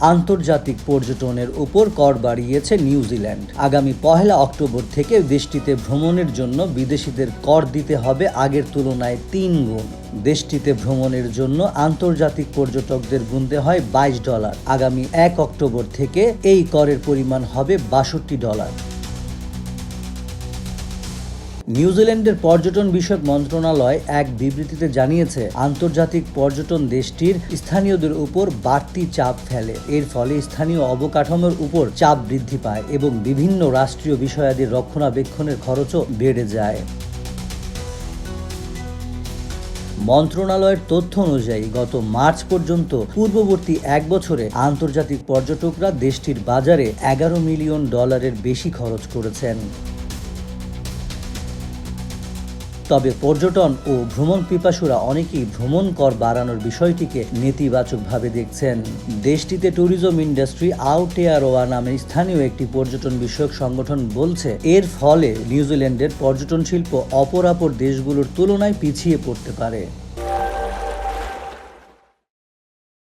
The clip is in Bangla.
আন্তর্জাতিক পর্যটনের উপর কর বাড়িয়েছে নিউজিল্যান্ড। আগামী পহেলা অক্টোবর থেকে দেশটিতে ভ্রমণের জন্য বিদেশিদের কর দিতে হবে আগের তুলনায় তিন গুণ। দেশটিতে ভ্রমণের জন্য আন্তর্জাতিক পর্যটকদের গুনতে হয় বাইশ ডলার। আগামী এক অক্টোবর থেকে এই করের পরিমাণ হবে বাষট্টি ডলার। নিউজিল্যান্ডের পর্যটন বিষয়ক মন্ত্রণালয় এক বিবৃতিতে জানিয়েছে, আন্তর্জাতিক পর্যটন দেশটির স্থানীয়দের উপর বাড়তি চাপ ফেলে। এর ফলে স্থানীয় অবকাঠামোর উপর চাপ বৃদ্ধি পায় এবং বিভিন্ন রাষ্ট্রীয় বিষয়াদির রক্ষণাবেক্ষণের খরচও বেড়ে যায়। মন্ত্রণালয়ের তথ্য অনুযায়ী, গত মার্চ পর্যন্ত পূর্ববর্তী এক বছরে আন্তর্জাতিক পর্যটকরা দেশটির বাজারে এগারো মিলিয়ন ডলারের বেশি খরচ করেছেন। তবে পর্যটন ও ভ্রমণ পিপাসুরা অনেকেই ভ্রমণ কর বাড়ানোর বিষয়টিকে নেতিবাচকভাবে দেখছেন। দেশটিতে ট্যুরিজম ইন্ডাস্ট্রি আউটেয়ারোয়া নামে স্থানীয় একটি পর্যটন বিষয়ক সংগঠন বলছে, এর ফলে নিউজিল্যান্ডের পর্যটন শিল্প অপরাপর দেশগুলোর তুলনায় পিছিয়ে পড়তে পারে।